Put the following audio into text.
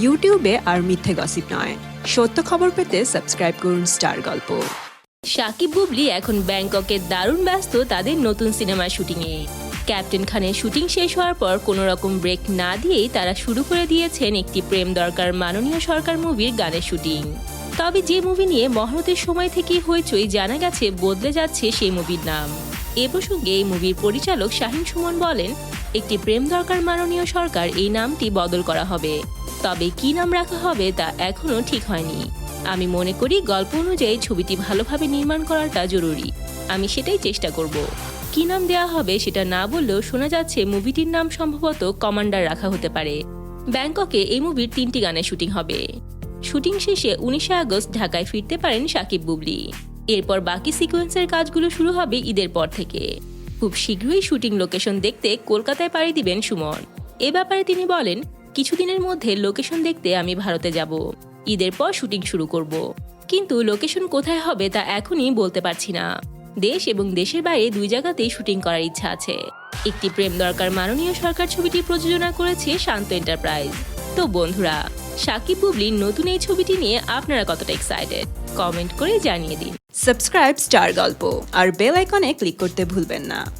ইউটিউবে আর মিথ্যে গসিপ নয়। সত্য খবর পেতে সাবস্ক্রাইব করুন স্টার গল্প। সাকিব বুবলি এখন ব্যাংককে দারুণ ব্যস্ত তাদের নতুন সিনেমার শুটিংয়ে ক্যাপ্টেন খানের শুটিং শেষ হওয়ার পর কোনো রকম ব্রেক না দিয়েই তারা শুরু করে দিয়েছেন একটি প্রেম দরকার মাননীয় সরকার মুভির গানের শুটিং তবে যে মুভি নিয়ে মহরতের সময় থেকেই হইচই জানা গেছে, বদলে যাচ্ছে সেই মুভির নাম। এ প্রসঙ্গে এই মুভির পরিচালক শাহিন সুমন বলেন, একটি প্রেম দরকার মাননীয় সরকার, এই নামটি বদল করা হবে। তবে কি নাম রাখা হবে তা এখনও ঠিক হয়নি। আমি মনে করি গল্প অনুযায়ী ছবিটি ভালোভাবে নির্মাণ করাটা জরুরি। আমি সেটাই চেষ্টা করব। কি নাম দেওয়া হবে সেটা না বললেও শোনা যাচ্ছে মুভিটির নাম সম্ভবত কমান্ডার রাখা হতে পারে। ব্যাংককে এই মুভির তিনটি গানের শুটিং হবে। শুটিং শেষে উনিশে আগস্ট ঢাকায় ফিরতে পারেন সাকিব বুবলি। এরপর বাকি সিকোয়েন্সের কাজগুলো শুরু হবে ঈদের পর থেকে। খুব শীঘ্রই শুটিং লোকেশন দেখতে কলকাতায় পাড়ি দিবেন সুমন। এ ব্যাপারে তিনি বলেন কিছুদিনের মধ্যে লোকেশন দেখতে আমি ভারতে যাব। ঈদের পর শুটিং শুরু করব। কিন্তু লোকেশন কোথায় হবে তা এখনই বলতে পারছি না। দেশ এবং দেশের বাইরে দুই জায়গাতেই শুটিং করার ইচ্ছা আছে। একটি প্রেম দরকার মাননীয় সরকার ছবিটি প্রযোজনা করেছে শান্ত এন্টারপ্রাইজ। তো বন্ধুরা, সাকিব বুবলির নতুন এই ছবিটি নিয়ে আপনারা কতটা এক্সাইটেড কমেন্ট করে জানিয়ে দিন। সাবস্ক্রাইব স্টার গল্প আর বেল আইকনে ক্লিক করতে ভুলবেন না।